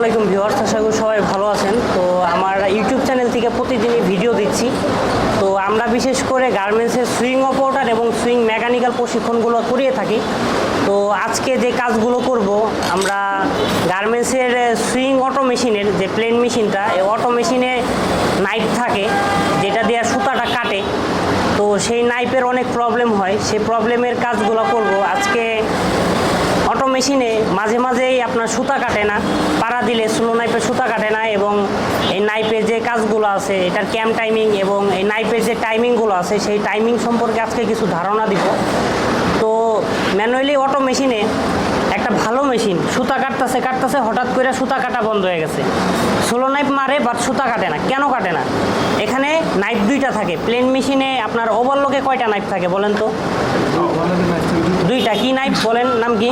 আসসালামাইকুম ভিউয়ার্স, আশা করি সবাই ভালো আছেন। তো আমার ইউটিউব চ্যানেল থেকে প্রতিদিনই ভিডিও দিচ্ছি তো আমরা বিশেষ করে গার্মেন্টসের সুইং অপারেটার এবং সুইং মেকানিক্যাল প্রশিক্ষণগুলো করিয়ে থাকি। তো আজকে যে কাজগুলো করব, আমরা গার্মেন্টসের সুইং অটো মেশিনের যে প্লেন মেশিনটা, এই অটো মেশিনে নাইফ থাকে, যেটা দিয়ে সুতাটা কাটে। তো সেই নাইফের অনেক প্রবলেম হয়। সেই প্রবলেমের কাজগুলো করব। আজকে মেশিনে মাঝে মাঝেই আপনার সুতা কাটে না। পাড়া দিলে স্লো নাইপে সুতা কাটে না এবং এই নাইফের যে কাজগুলো আছে, এটার ক্যাম টাইমিং এবং এই নাইফের যে টাইমিংগুলো আছে, সেই টাইমিং সম্পর্কে আজকে কিছু ধারণা দিব। তো ম্যানুয়ালি অটো মেশিনে একটা ভালো মেশিন সুতা কাটতেছে কাটতেছে, হঠাৎ করে সুতা কাটা বন্ধ হয়ে গেছে। স্লো নাইফ মারে বাট সুতা কাটে না। কেন কাটে না? এখানে নাইফ দুইটা থাকে। প্লেন মেশিনে আপনার ওভারলোকে কয়টা নাইফ থাকে বলেন তো? দুইটা কি নাইফ বলেন নাম কি?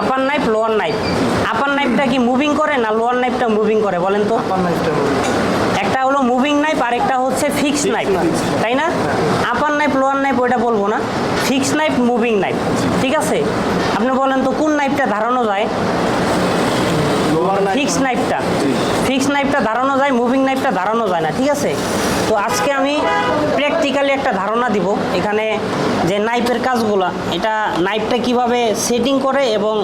Upper knife lower knife upper নাইফটা কি মুভিং করে না লোয়ার নাইফটা মুভিং করে বলেন তো? একটা হলো মুভিং নাইফ আর একটা হচ্ছে ফিক্স নাইফ তাই না? আপার নাইফ লোয়ার নাইফ ওইটা বলব না। ফিক্স নাইফ মুভিং নাইফ ঠিক আছে? আপনি বলেন তো কোন নাইফটা ধারণা যায়? ফিক্স নাইফটা ফিক্স নাইফটা ধারণা যায় মুভিং নাইফটা ধারণা যায় না ঠিক আছে? তো আজকে আমি প্র্যাকটিক্যালি একটা ধারণা দিব এখানে যে নাইফের কাজগুলো এটা নাইফটা কীভাবে সেটিং করে এবং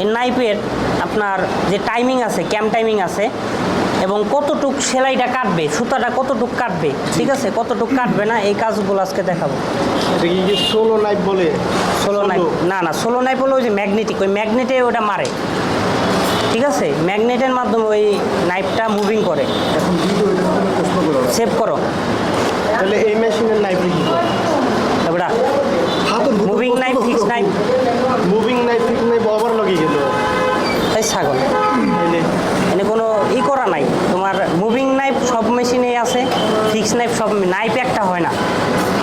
এই নাইফের আপনার যে টাইমিং আছে ক্যাম টাইমিং আছে এবং কতটুক সেলাইটা কাটবে সুতাটা কতটুক কাটবে ঠিক আছে? কতটুক কাটবে না এই কাজগুলো আজকে দেখাবো। সোলো নাইফ বলে? সোলো নাইফ না না সোলো নাইফ হলো ওই যে ম্যাগনেটিক ওই ম্যাগনেটে ওটা মারে। ঠিক আছে? ম্যাগনেটের মাধ্যমে ওই নাইফটা মুভিং করে। সেভ করো। তাহলে এই মেশিনের নাইফে কি তারপরে moving knife fix knife moving knife fix knife over লগে গেল এই ছাগল। এনে কোনো ই করা নাই। তোমার মুভিং নাইফ সব মেশিনে আছে ফিক্স নাইফ সব নাইফ একটা হয় না।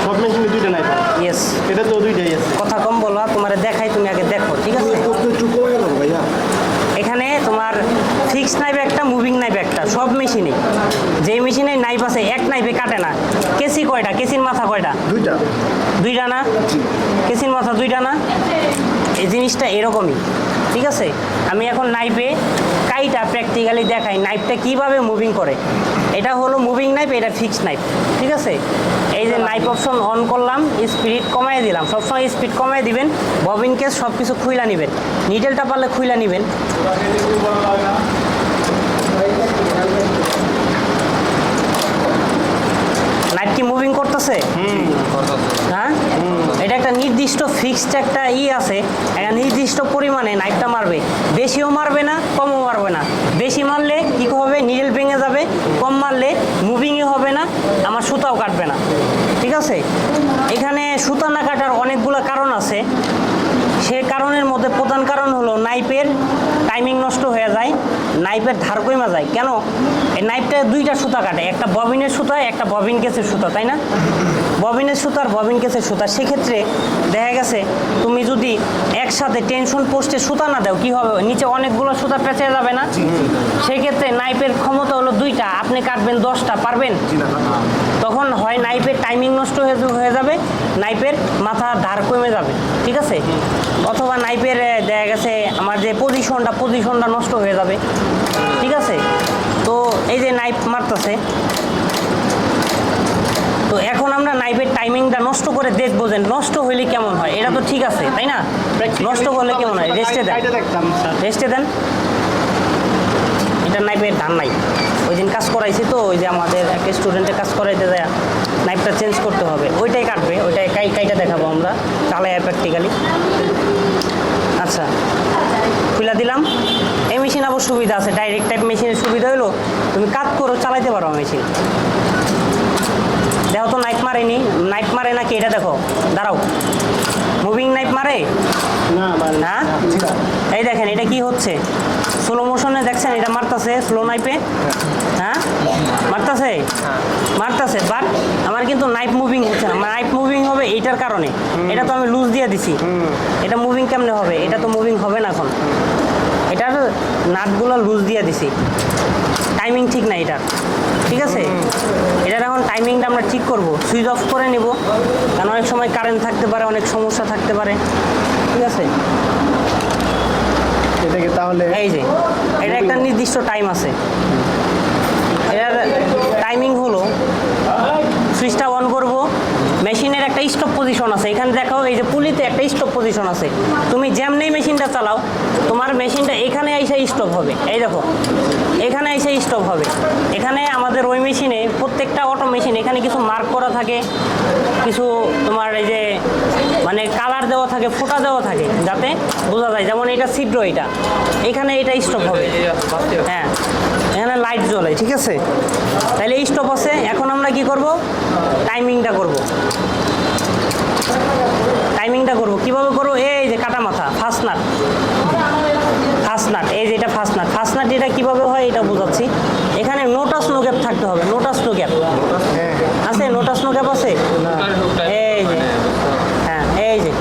সব মেশিনে দুইটা নাইফ ইয়েস এটা তো দুইটাই আছে কথা কম বলো তোমার দেখাই তুমি আগে দেখো ঠিক আছে প্রশ্ন একটু কমে গেল ভাইয়া এখানে তোমার ফিক্স নাইফ একটা মুভিং নাইফ একটা সব মেশিনে। যেই মেশিনে নাইফ আছে এক নাইফে কাটে না। কেসি কয়টা? কেসির মাথা কয়টা? দুইটা। দুইটা না? কেসির মাথা দুইটা না? এই জিনিসটা এরকমই ঠিক আছে? আমি এখন নাইফে কাইটা প্র্যাকটিক্যালি দেখাই নাইফটা কীভাবে মুভিং করে। এটা হলো মুভিং নাইফ এটা ফিক্স নাইফ ঠিক আছে? এই যে নাইফ অপশন অন করলাম স্পিড কমাই দিলাম। সবসময় স্পিড কমাই দিবেন ববিন কেস সব কিছু খুইলা নেবেন। নিডেলটা পারলে খুইলা নেবেন। নাইফ কি মুভিং করতেছে? হ্যাঁ? এটা একটা নির্দিষ্ট ফিক্সড একটা ই আছে। একটা নির্দিষ্ট পরিমাণে নাইটটা মারবে। বেশিও মারবে না কমও মারবে না বেশি মারলে কি হবে নিডেল ভেঙে যাবে কম মারলে মুভিংই হবে না আমার সুতাও কাটবে না ঠিক আছে এখানে সুতা না কাটার অনেকগুলো কারণ আছে সে কারণের মধ্যে প্রধান কারণ হলো নাইফের টাইমিং নষ্ট হয়ে যায় নাইফের ধার কইমা যায়। কেন? এই নাইফটা দুইটা সুতা কাটে একটা ববিনের সুতা একটা ববিন কেসের সুতা তাই না? ববিনের সুতা আর ববিন কেসের সুতা। সেক্ষেত্রে দেখা গেছে তুমি যদি একসাথে টেনশন পোস্টে সুতা না দাও কি হবে? নিচে অনেকগুলো সুতা পেঁচে যাবে না? সেক্ষেত্রে নাইফের ক্ষমতা হলো দুইটা। আপনি কাটবেন দশটা পারবেন? হয় নাইফের টাইমিং নষ্ট হয়ে যাবে নাইফের মাথা ধার কমে যাবে ঠিক আছে? অথবা নাইফের দেখা গেছে আমার যে পজিশনটা পজিশনটা নষ্ট হয়ে যাবে ঠিক আছে? তো এই যে নাইফ মারতেছে তো এখন আমরা নাইফের টাইমিংটা নষ্ট করে দেখব যে নষ্ট হইলে কেমন হয় এটা তো ঠিক আছে তাই না? নষ্ট করলে কেমন হয়? রেস্টে দেন। রেস্টে দেন। এটা নাইফের ধান নাই। ওই দিন কাজ করাইছি তো ওই যে আমাদের একটা স্টুডেন্টের কাজ করাইতে যায় নাইফটা চেঞ্জ করতে হবে। ওইটাই কাটবে ওইটাই কাই কাইটা দেখাবো আমরা চালাই প্র্যাকটিক্যালি আচ্ছা খুলে দিলাম। এই মেশিন আবার সুবিধা আছে ডাইরেক্ট টাইপ মেশিনের সুবিধা হলো তুমি কাজ করো চালাইতে পারো মেশিন। দেখো তো নাইফ মারেনি নাইফ মারে নাকি এটা দেখো দাঁড়াও। মুভিং নাইফ মারে? না না। এই দেখেন এটা কি হচ্ছে? স্লো মোশনে দেখছেন এটা মারতাছে স্লো নাইপে হ্যাঁ? মারতাছে? মারতাছে বাট আমার কিন্তু নাইফ মুভিং হচ্ছে না। নাইফ মুভিং হবে এইটার কারণে। এটা তো আমি লুজ দিয়ে দিছি। এটা মুভিং কেমনে হবে? এটা তো মুভিং হবে না এখন। এটার নাটগুলো লুজ দিয়ে দিছি। টাইমিং ঠিক না এটার। ঠিক আছে? এটার এখন টাইমিংটা আমরা ঠিক করব। সুইচ অফ করে নিব। কারণ অনেক সময় কারেন্ট থাকতে পারে অনেক সমস্যা থাকতে পারে। ঠিক আছে? এটাকে তাহলে এই যে এটা একটা নির্দিষ্ট টাইম আছে। এটার টাইমিং হলো সুইচটা অন করব স্টপ পজিশন আছে। এখানে দেখো, এই যে পুলিতে একটা স্টপ পজিশন আছে। তুমি যেমনি মেশিনটা চালাও, তোমার মেশিনটা এখানে এসে স্টপ হবে। এই দেখো, এখানে এসে স্টপ হবে। এখানে আমাদের ওই মেশিনে প্রত্যেকটা অটো মেশিন এখানে কিছু মার্ক করা থাকে, কিছু তোমার এই যে মানে কালার দেওয়া থাকে, ফোটা দেওয়া থাকে, যাতে বোঝা যায়। যেমন এটা ছিদ্র এটা। এখানে এটা স্টপ হবে। হ্যাঁ এখানে লাইট জ্বলে, ঠিক আছে? তাহলে স্টপ আছে। এখন আমরা কি করব? টাইমিংটা করব। টাইমিংটা করব। কীভাবে করব? এই যে কাটা মাথা ফার্স্ট নাট ফার্স্ট নাট এই যে এটা ফার্স্ট নাট ফার্স্ট নাট এটা কীভাবে হয় এটা বোঝাচ্ছি। এখানে নোটাস নো গ্যাপ থাকতে হবে নোটাস নো গ্যাপ আছে? নোটাস নো গ্যাপ আছে? এই যে হ্যাঁ এই যে।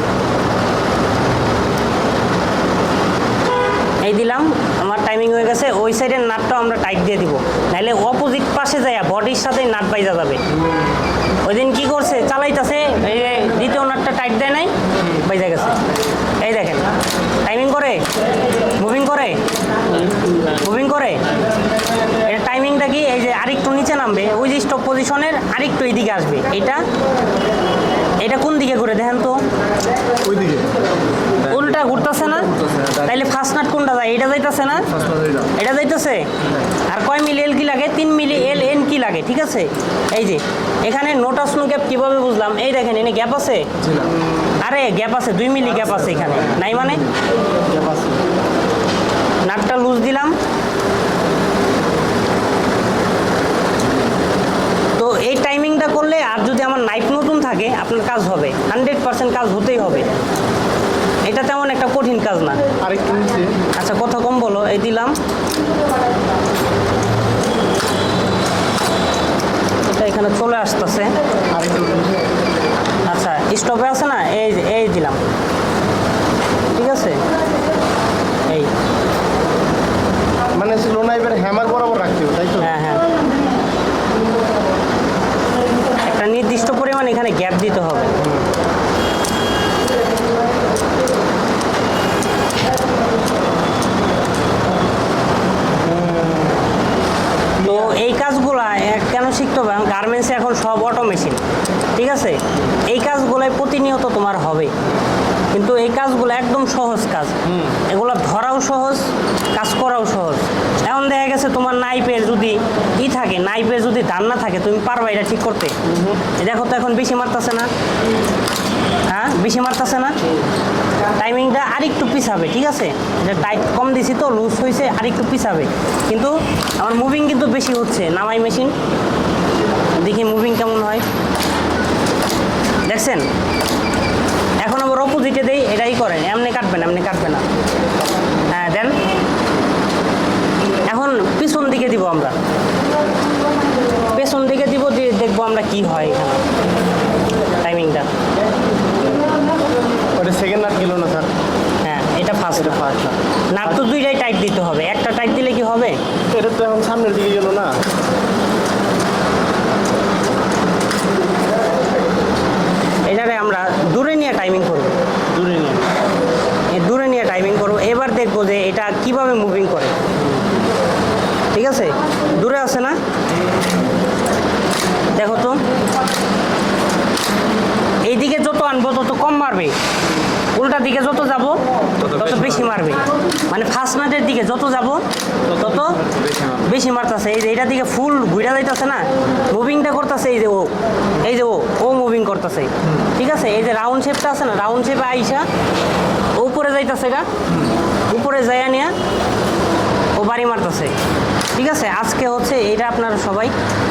এই দিলাম, আমার টাইমিং হয়ে গেছে। ওই সাইডের নাটটাও আমরা টাইট দিয়ে দিব। নাহলে অপোজিট পাশে যায় বডির সাথে নাট বাইজা যাবে। ওই দিন কী করছে? চালাইতেছে এই যে দ্বিতীয় নাটটা টাইট দেয় নাই বাইজা গেছে। এই দেখেন টাইমিং করে মুভিং করে মুভিং করে। এর টাইমিংটা কি? এই যে আরেকটু নিচে নামবে ওই যে স্টপ পজিশনের আরেকটু এইদিকে আসবে। এটা এটা কোন দিকে ঘুরে দেখেন তো? ওইদিকে। উল্টা ঘুরতেছে না? তাইলে ফার্স্ট নাট কোনটা যায়? এটা যাইতেছে না? এটা যাইতেছে আর কয় মিলি এল কি লাগে তিন মিলি এল এন কি লাগে ঠিক আছে? এই যে এখানে নোটাস নো গ্যাপ কীভাবে বুঝলাম? এই দেখেন এনে গ্যাপ আছে? আরে গ্যাপ আছে দুই মিলি গ্যাপ আছে এখানে। নাই মানে? নাটটা লুজ দিলাম। তো এই টাইমিংটা করলে আর যদি আমার নাইফ নতুন থাকে আপনার কাজ হবে। হান্ড্রেড পার্সেন্ট কাজ হতেই হবে। এটা তেমন একটা কঠিন কাজ না। আরেকটু আচ্ছা কথা কম বলো এই দিলাম। এখানে চলে আসতেছে। আচ্ছা স্টপে আছে না? এই এই দিলাম। ঠিক আছে? এই। মানে হ্যামার বরাবর রাখতে হবে তাই তো হ্যাঁ হ্যাঁ একটা নির্দিষ্ট পরিমাণ এখানে গ্যাপ দিতে হবে তো এই কাজগুলা এক- কেন শিখতে হবে গার্মেন্টসে এখন সব অটো মেশিন ঠিক আছে এই কাজগুলাই তোমার হবে। কিন্তু এই কাজগুলো একদম সহজ কাজ। এগুলো ধরাও সহজ কাজ করাও সহজ। এখন দেখা গেছে তোমার নাইপের যদি ই থাকে নাইপের যদি ধান না থাকে তুমি পারবা এটা ঠিক করতে? দেখো তো এখন বেশি মারতেছে না। হ্যাঁ বেশি মারতেছে না? টাইমিংটা আরেকটু পিছাবে ঠিক আছে? এটা টাইট কম দিছি তো লুজ হয়েছে আরেকটু পিছাবে। কিন্তু আমার মুভিং কিন্তু বেশি হচ্ছে নামাই মেশিন দেখি মুভিং কেমন হয়। দেখছেন? অপোজিটে দেই এটাই করেন। এমনি কাটবে না এমনি কাটবে না। হ্যাঁ দেন। এখন পিছন দিকে দিব আমরা। পেছন দিকে দিব দিয়ে দেখব আমরা কি হয় এখানে। টাইমিংটা ওটা সেকেন্ড নাট গেল না স্যার হ্যাঁ এটা ফার্স্ট এটা ফার্স্ট নাট। তো দুইটাই টাইট দিতে হবে। একটা টাইট দিলে কি হবে? এটা তো এখন সামনের দিকে গেল না এটারে আমরা দূরে নিয়ে টাইমিং করব দূরে নিয়ে এই দূরে নিয়ে টাইমিং করব এবার দেখব যে এটা কীভাবে মুভিং করে ঠিক আছে দূরে আছে না দেখো তো এইদিকে যত আনব তত কম মারবে? উল্টা দিকে যত যাব তত বেশি মারবে। মানে ফার্স্ট নাটের দিকে যত যাব তত বেশি মারতেছে। এই যে এটার দিকে ফুল ঘুরে যাইতেছে না মুভিংটা করতেছে এই যে ও এই যে ও ও মুভিং করতেছে। ঠিক আছে? এই যে রাউন্ড শেপটা আছে না রাউন্ড শেপে আইসা উপরে যাইতেছে গা। উপরে যাইয়া নিয়ে ও বাড়ি মারতেছে। ঠিক আছে? আজকে হচ্ছে এটা আপনারা সবাই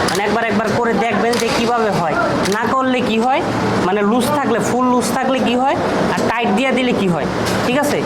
মানে একবার একবার করে দেখবেন যে কীভাবে হয়। না করলে কি হয়? মানে লুজ থাকলে ফুল লুজ থাকলে কি হয়? আর টাইট দিয়ে দিলে কি হয়? ঠিক আছে?